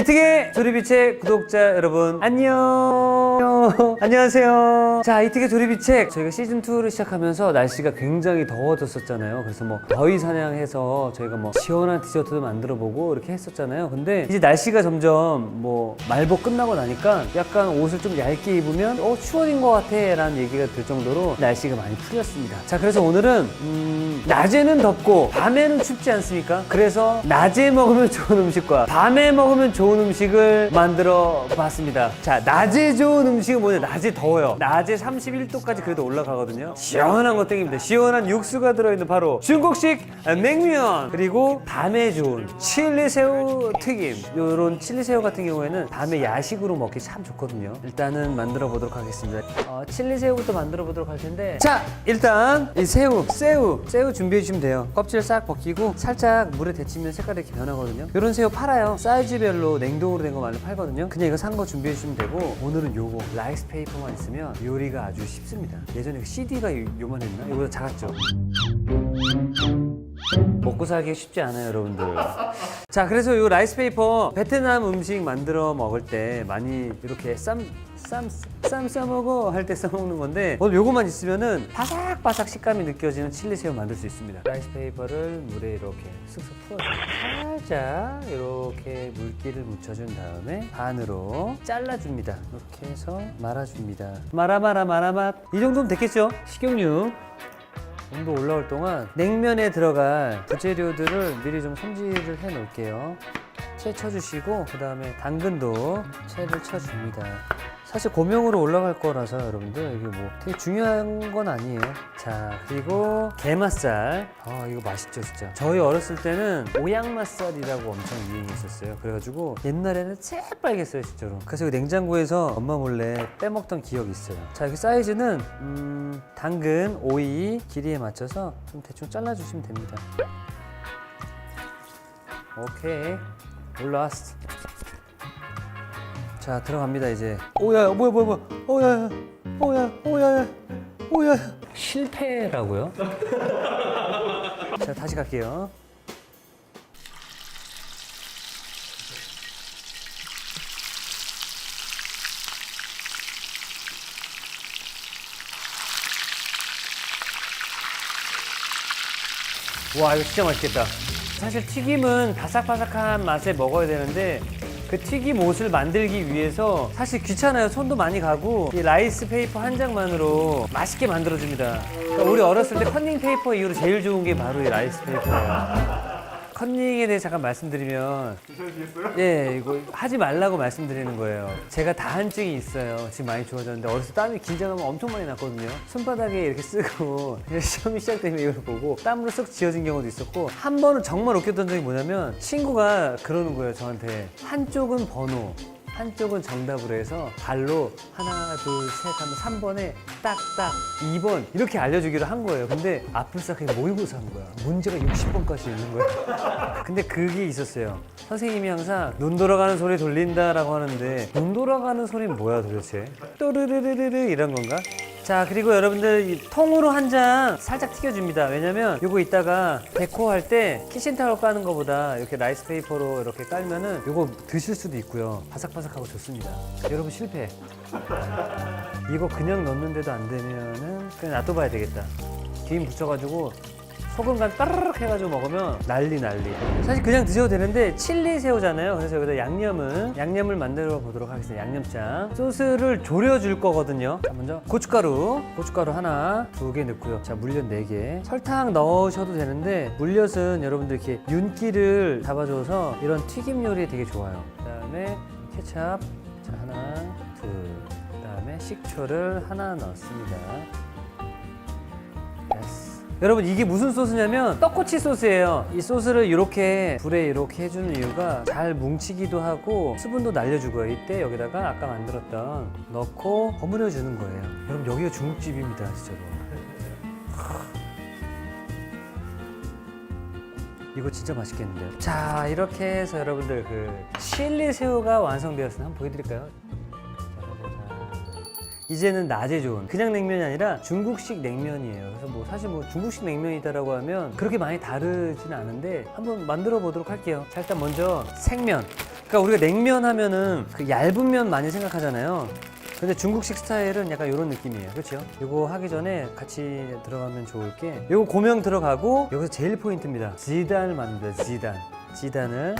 이특의 조리비책 구독자 여러분 안녕 안녕하세요. 자 이특의 조리비책. 저희가 시즌2를 시작하면서 날씨가 굉장히 더워졌었잖아요. 그래서 뭐 더위 사냥해서 저희가 뭐 시원한 디저트도 만들어 보고 이렇게 했었잖아요. 근데 이제 날씨가 점점 뭐 말복 끝나고 나니까 약간 옷을 좀 얇게 입으면 어 추워진 것 같아 라는 얘기가 들 정도로 날씨가 많이 풀렸습니다. 자 그래서 오늘은 음, 낮에는 덥고 밤에는 춥지 않습니까? 그래서 낮에 먹으면 좋은 음식과 밤에 먹으면 좋은 음식을 만들어 봤습니다. 자 낮에 좋은 음식은 뭐냐? 낮에 더워요. 낮에 31도까지 그래도 올라가거든요. 시원한 거 땡깁니다. 시원한 육수가 들어있는 바로 중국식 냉면. 그리고 밤에 좋은 칠리새우 튀김. 요런 칠리새우 같은 경우에는 밤에 야식으로 먹기 참 좋거든요. 일단은 만들어 보도록 하겠습니다. 어, 칠리새우부터 만들어 보도록 할 텐데. 자 일단 이 새우 새우. 새우 준비해 주시면 돼요. 껍질 싹 벗기고 살짝 물에 데치면 색깔이 이렇게 변하거든요. 요런 새우 팔아요. 사이즈별로 냉동으로 된 거 많이 팔거든요. 그냥 이거 산 거 준비해 주시면 되고 오늘은 요거 라이스 페이퍼만 있으면 요리가 아주 쉽습니다 예전에 CD가 요만했나? 이거보다 작았죠 먹고 살기 쉽지 않아요, 여러분들. 자, 그래서 이 라이스 페이퍼 베트남 음식 만들어 먹을 때 많이 이렇게 쌈, 쌈, 쌈 싸먹어 할때 써먹는 건데 오늘 요거만 있으면은 바삭바삭 식감이 느껴지는 칠리 새우 만들 수 있습니다. 라이스 페이퍼를 물에 이렇게 쓱쓱 풀어서 살짝 이렇게 물기를 묻혀준 다음에 반으로 잘라줍니다. 이렇게 해서 말아줍니다. 말아 말아 말아 맛 이 정도면 됐겠죠? 식용유 온도 올라올 동안 냉면에 들어갈 부재료들을 미리 좀 손질을 해 놓을게요. 채 쳐주시고 그 다음에 당근도 채를 쳐줍니다. 사실 고명으로 올라갈 거라서 여러분들 이게 뭐 되게 중요한 건 아니에요. 자 그리고 게맛살. 아 이거 맛있죠 진짜. 저희 어렸을 때는 오양맛살이라고 엄청 유행했었어요. 그래가지고 옛날에는 새빨겠어요 진짜로. 그래서 이거 냉장고에서 엄마 몰래 빼먹던 기억이 있어요. 자 여기 사이즈는 음, 당근, 오이 길이에 맞춰서 좀 대충 잘라주시면 됩니다. 오케이 올라왔어. 자 들어갑니다 이제. 오야 뭐야 뭐야 뭐야. 오야 오야 오야 오야. 실패라고요? 자 다시 갈게요. 와 이거 진짜 맛있겠다. 사실 튀김은 바삭바삭한 맛에 먹어야 되는데 그 튀김 옷을 만들기 위해서 사실 귀찮아요. 손도 많이 가고 이 라이스 페이퍼 한 장만으로 맛있게 만들어줍니다. 그러니까 우리 어렸을 때 컨닝 페이퍼 이후로 제일 좋은 게 바로 이 라이스 페이퍼예요. 컨닝에 대해 잠깐 말씀드리면 예 이거 하지 말라고 말씀드리는 거예요. 제가 다한증이 있어요. 지금 많이 좋아졌는데 어렸을 때 땀이 긴장하면 엄청 많이 났거든요. 손바닥에 이렇게 쓰고 시험이 시작되면 이걸 보고 땀으로 쓱 지어진 경우도 있었고 한 번은 정말 웃겼던 적이 뭐냐면 친구가 그러는 거예요 저한테. 한쪽은 번호 한쪽은 정답으로 해서 발로 하나 둘 셋 하면 3번에 딱딱 2번 이렇게 알려주기로 한 거예요. 근데 아플싸하게 모의고사 한 거야. 문제가 60번까지 있는 거야. 근데 그게 있었어요. 선생님이 항상 눈 돌아가는 소리 돌린다라고 하는데 눈 돌아가는 소리는 뭐야 도대체? 또르르르르르 이런 건가? 자 그리고 여러분들 이 통으로 한 장 살짝 튀겨줍니다. 왜냐면 이거 이따가 데코 할 때 키친타올 까는 것보다 이렇게 라이스 페이퍼로 이렇게 깔면은 이거 드실 수도 있고요. 바삭바삭하고 좋습니다. 여러분 실패. 이거 그냥 넣는데도 안 되면은 그냥 놔둬봐야 되겠다. 김 붙여가지고 소금 간 따르륵 해가지고 먹으면 난리 난리. 사실 그냥 드셔도 되는데 칠리 새우잖아요. 그래서 여기다 양념은 양념을 만들어 보도록 하겠습니다. 양념장. 소스를 졸여줄 거거든요. 자 먼저 고춧가루. 고춧가루 하나 두 개 넣고요. 자 물엿 네 개. 설탕 넣으셔도 되는데 물엿은 여러분들 이렇게 윤기를 잡아줘서 이런 튀김 요리에 되게 좋아요. 그 다음에 케찹. 자 하나 둘. 그다음에 식초를 하나 넣습니다. 여러분 이게 무슨 소스냐면 떡꼬치 소스예요. 이 소스를 이렇게 불에 이렇게 해주는 이유가 잘 뭉치기도 하고 수분도 날려주고요. 이때 여기다가 아까 만들었던 넣고 버무려 주는 거예요. 여러분 여기가 중국집입니다, 진짜로. 이거 진짜 맛있겠는데요. 자 이렇게 해서 여러분들 그 칠리 새우가 완성되었으니 한번 보여드릴까요? 이제는 낮에 좋은 그냥 냉면이 아니라 중국식 냉면이에요. 그래서 뭐 사실 뭐 중국식 냉면이다라고 하면 그렇게 많이 다르진 않은데 한번 만들어 보도록 할게요. 자 일단 먼저 생면 그러니까 우리가 냉면 하면은 그 얇은 면 많이 생각하잖아요. 근데 중국식 스타일은 약간 이런 느낌이에요. 그렇죠? 이거 하기 전에 같이 들어가면 좋을 게 이거 고명 들어가고 여기서 제일 포인트입니다. 지단을 만듭니다. 지단. 지단을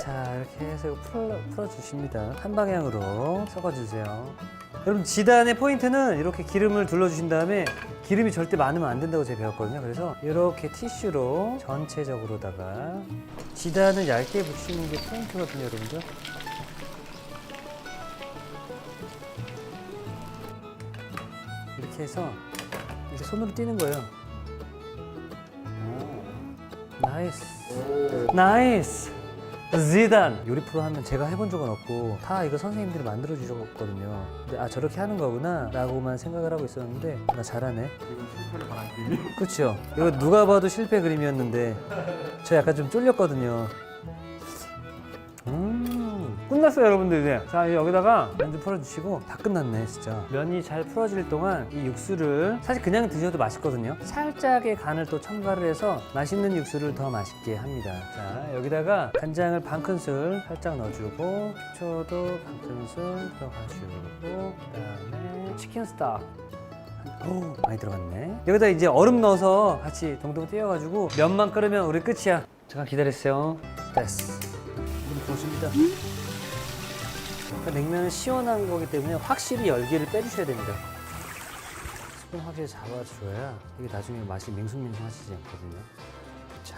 자 이렇게 해서 이거 풀어, 풀어주십니다. 한 방향으로 섞어주세요. 여러분 지단의 포인트는 이렇게 기름을 둘러주신 다음에 기름이 절대 많으면 안 된다고 제가 배웠거든요. 그래서 이렇게 티슈로 전체적으로다가 지단을 얇게 붙이는 게 포인트거든요, 여러분들. 이렇게 해서 이제 손으로 띄는 거예요. 나이스. 나이스. 지단 요리 프로 하면 제가 해본 적은 없고 다 이거 선생님들이 만들어 주셨거든요. 근데 아 저렇게 하는 거구나 라고만 생각을 하고 있었는데 나 잘하네. 이건 실패를 바란 그림이. 그렇죠. 이거 누가 봐도 실패 그림이었는데 저 약간 좀 쫄렸거든요. 음, 끝났어요, 여러분들 이제. 자, 여기다가 면좀 풀어주시고 다 끝났네, 진짜. 면이 잘 풀어질 동안 이 육수를 사실 그냥 드셔도 맛있거든요. 살짝의 간을 또 첨가를 해서 맛있는 육수를 더 맛있게 합니다. 자, 여기다가 간장을 반 큰술 살짝 넣어주고 식초도 반 큰술 들어가주고 그다음에 치킨 스톡 오, 많이 들어갔네. 여기다 이제 얼음 넣어서 같이 동동 띄워가지고 면만 끓으면 우리 끝이야. 잠깐 기다렸어요. 됐어. 물 부어줍니다. 그러니까 냉면은 시원한 거기 때문에 확실히 열기를 빼주셔야 됩니다. 스푼 확실히 잡아줘야 이게 나중에 맛이 밍숭밍숭하시지 않거든요. 자,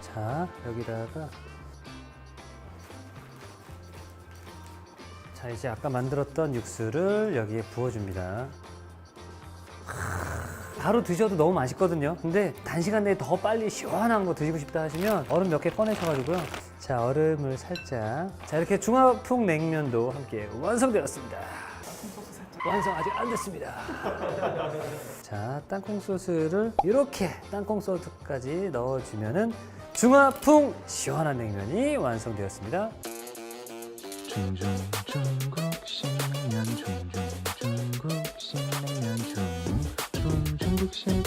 자 여기다가 자 이제 아까 만들었던 육수를 여기에 부어줍니다. 바로 드셔도 너무 맛있거든요. 근데 단시간 내에 더 빨리 시원한 거 드시고 싶다 하시면 얼음 몇 개 꺼내셔가지고요. 자, 얼음을 살짝. 자, 이렇게 중화풍 냉면도 함께 완성되었습니다. 완성 아직 안 됐습니다. 자, 땅콩 소스를 이렇게 땅콩 소스까지 넣어주면은 중화풍 시원한 냉면이 완성되었습니다. 중중 중국식 냉면 중중 중국식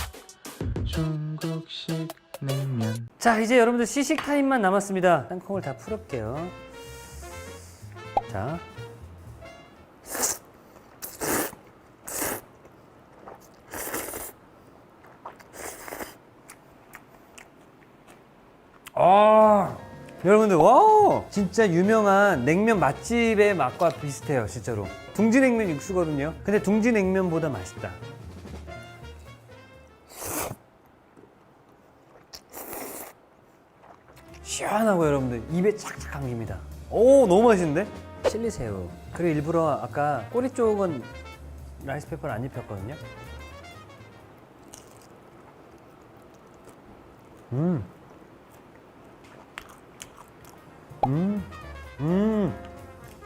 중국식 냉면. 자 이제 여러분들 시식 타임만 남았습니다. 땅콩을 다 풀을게요. 자. 아, 여러분들 와우! 진짜 유명한 냉면 맛집의 맛과 비슷해요 진짜로. 둥지냉면 육수거든요. 근데 둥지냉면보다 맛있다 시원하고 여러분들 입에 착착 감깁니다. 오 너무 맛있는데? 칠리새우. 그리고 일부러 아까 꼬리 쪽은 라이스페퍼를 안 입혔거든요. 음. 음. 음.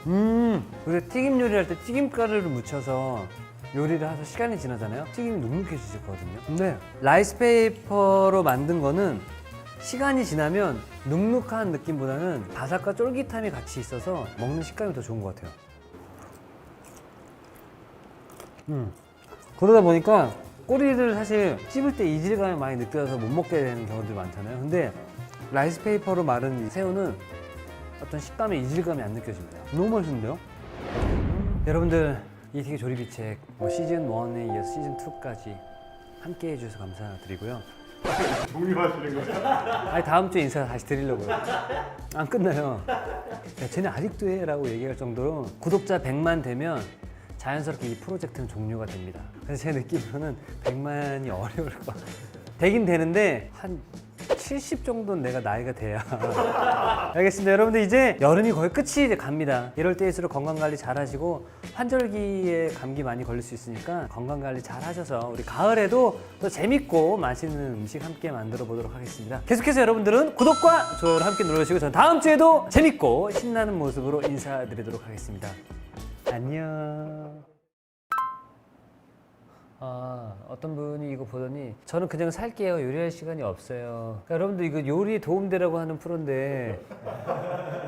음. 우리가 튀김 요리할 때 튀김가루를 묻혀서 요리를 해서 시간이 지나잖아요. 튀김이 눅눅해지거든요. 근데 라이스페이퍼로 만든 거는 시간이 지나면 눅눅한 느낌보다는 바삭과 쫄깃함이 같이 있어서 먹는 식감이 더 좋은 것 같아요. 음. 그러다 보니까 꼬리를 사실 씹을 때 이질감이 많이 느껴져서 못 먹게 되는 경우들이 많잖아요. 근데 라이스 페이퍼로 마른 이 새우는 어떤 식감의 이질감이 안 느껴집니다. 너무 맛있는데요? 여러분들 이 되게 조리비 책 뭐 시즌 1에 이어서 시즌 2까지 함께 해주셔서 감사드리고요. 동의하시는 거죠? 아니 다음 주에 인사 다시 드리려고요. 안 끝나요. 야, 쟤네 아직도 해라고 얘기할 정도로 구독자 100만 되면 자연스럽게 이 프로젝트는 종료가 됩니다. 그래서 제 느낌으로는 100만이 어려울 것 같아요. 되긴 되는데 한 70 정도는 내가 나이가 돼야. 알겠습니다. 여러분들 이제 여름이 거의 끝이 갑니다. 이럴 때일수록 건강 관리 잘 하시고 환절기에 감기 많이 걸릴 수 있으니까 건강 관리 잘 하셔서 우리 가을에도 더 재밌고 맛있는 음식 함께 만들어 보도록 하겠습니다. 계속해서 여러분들은 구독과 좋아요를 함께 눌러주시고 저는 다음 주에도 재밌고 신나는 모습으로 인사드리도록 하겠습니다. 안녕. 아, 어떤 분이 이거 보더니 저는 그냥 살게요. 요리할 시간이 없어요. 그러니까 여러분들 이거 요리에 도움되라고 하는 프로인데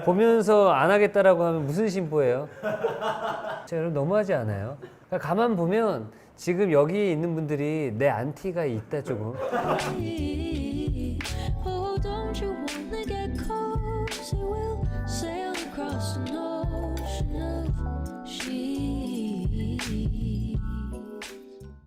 보면서 안 하겠다라고 하면 무슨 심보예요? 제가 여러분 너무하지 않아요? 그러니까 가만 보면 지금 여기 있는 분들이 내 안티가 있다 조금. Oh, don't you wanna get cozy? We'll sail across an